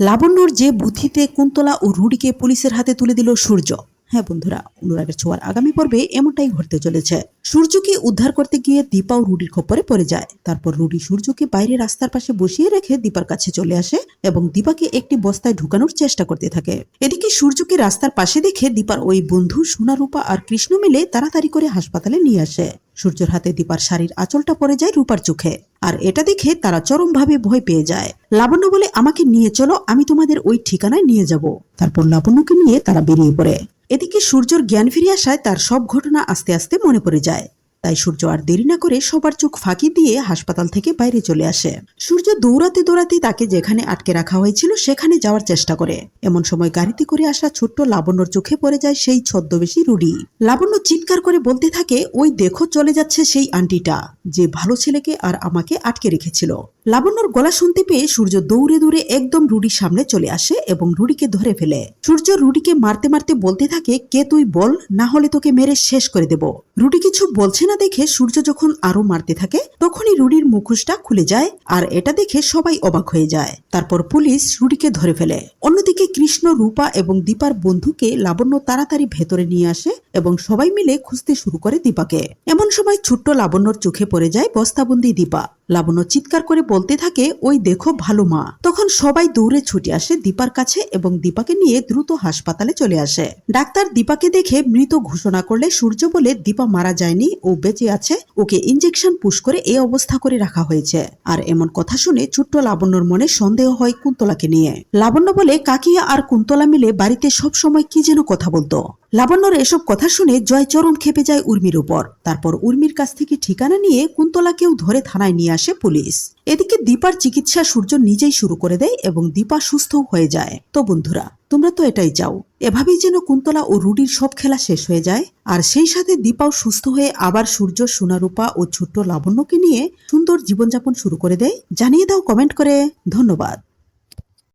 লাবণ্যর যে বুদ্ধিতে কুন্তলা ও রুডিকে পুলিশের হাতে তুলে দিল সূর্য। হ্যাঁ বন্ধুরা, অনুরাগের ছোঁয়ার আগামী পর্বে এমনটাই ঘটতে চলেছে। সূর্যকে উদ্ধার করতে গিয়ে দীপা ও রুডির খপ্পরে পড়ে যায়। তারপর রুডি সূর্যকে বাইরে রাস্তার পাশে বসিয়ে রেখে দীপার কাছে চলে আসে এবং দীপাকে একটি বস্তায় ঢুকানোর চেষ্টা করতে থাকে। এদিকে সূর্যকে রাস্তার পাশে দেখে দীপার ওই বন্ধু সোনারূপা আর কৃষ্ণ মিলে তাড়াতাড়ি করে হাসপাতালে নিয়ে আসে। সূর্যর হাতে দীপার শাড়ির আঁচলটা পরে যায় রূপার চোখে। আর এটা দেখে তারা চরমভাবে ভয় পেয়ে যায়। লাবণ্য বলে, আমাকে নিয়ে চলো, আমি তোমাদের ওই ঠিকানায় নিয়ে যাব। তারপর লাবণ্যকে নিয়ে তারা বেরিয়ে পড়ে। এদিকে সূর্যর জ্ঞান ফিরে আসায় তার সব ঘটনা আস্তে আস্তে মনে পড়ে যায়। তাই সূর্য আর দেরি না করে সবার চোখ ফাঁকি দিয়ে হাসপাতাল থেকে বাইরে চলে আসে। সূর্য দৌড়াতে দৌড়াতে তাকে যেখানে আটকে রাখা হয়েছিল সেখানে যাওয়ার চেষ্টা করে। এমন সময় গাড়িতে করে আসা ছোট্ট লাবণ্যর চোখে পড়ে যায় সেই ছদ্মবেশী রুডি। লাবণ্য চিৎকার করে বলতে থাকে, ওই দেখো চলে যাচ্ছে সেই আন্টিটা, যে ভালো ছেলেকে আর আমাকে আটকে রেখেছিল। লাবণ্যর গলা শুনতে পেয়ে সূর্য দৌড়ে দৌড়ে একদম রুডির সামনে চলে আসে এবং রুডিকে ধরে ফেলে। সূর্য রুডিকে মারতে মারতে বলতে থাকে, কে তুই বল? না হলে তোকে মেরে শেষ করে দেব। রুডি কিছু বলছে না দেখে সূর্য যখন আরও মারতে থাকে, তখনই রুডির মুখোশটা খুলে যায় আর এটা দেখে সবাই অবাক হয়ে যায়। তারপর পুলিশ রুডিকে ধরে ফেলে। অন্যদিকে কৃষ্ণ, রূপা এবং দীপার বন্ধুকে লাবণ্য তাড়াতাড়ি ভেতরে নিয়ে আসে এবং সবাই মিলে খুঁজতে শুরু করে দীপাকে। এমন সময় ছোট্ট লাবণ্যর চোখে পড়ে যায় বস্তাবন্দি দীপা। লাবণ্য চিৎকার করে বলতে থাকে, ওই দেখো ভালো মা। তখন সবাই দৌড়ে ছুটে আসে দীপার কাছে এবং দীপাকে নিয়ে দ্রুত হাসপাতালে চলে আসে। ডাক্তার দীপাকে দেখে মৃত ঘোষণা করলে সূর্য বলে, দীপা মারা যায়নি, ও বেঁচে আছে, ওকে ইঞ্জেকশন পুশ করে এই অবস্থা করে রাখা হয়েছে। আর এমন কথা শুনে ছোট্ট লাবণ্যর মনে সন্দেহ হয় কুন্তলাকে নিয়ে। লাবণ্য বলে, কাকিয়া আর কুন্তলা মিলে বাড়িতে সব সময় কি যেন কথা বলতো? লাবণ্যর এসব কথা শুনে জয় চরম খেপে যায় উর্মির উপর। তারপর উর্মির কাছ থেকে ঠিকানা নিয়ে কুন্তলাকেও ধরে থানায় নিয়ে আসে পুলিশ। এদিকে দীপার চিকিৎসা সূর্য নিজেই শুরু করে দেয় এবং দীপা সুস্থ হয়ে যায়। তো বন্ধুরা, তোমরা তো এটাই চাও, এভাবেই যেন কুন্তলা ও রুডির সব খেলা শেষ হয়ে যায়। আর সেই সাথে দীপাও সুস্থ হয়ে আবার সূর্য, সোনারূপা ও ছোট্ট লাবণ্যকে নিয়ে সুন্দর জীবনযাপন শুরু করে দেয়। জানিয়ে দাও কমেন্ট করে। ধন্যবাদ।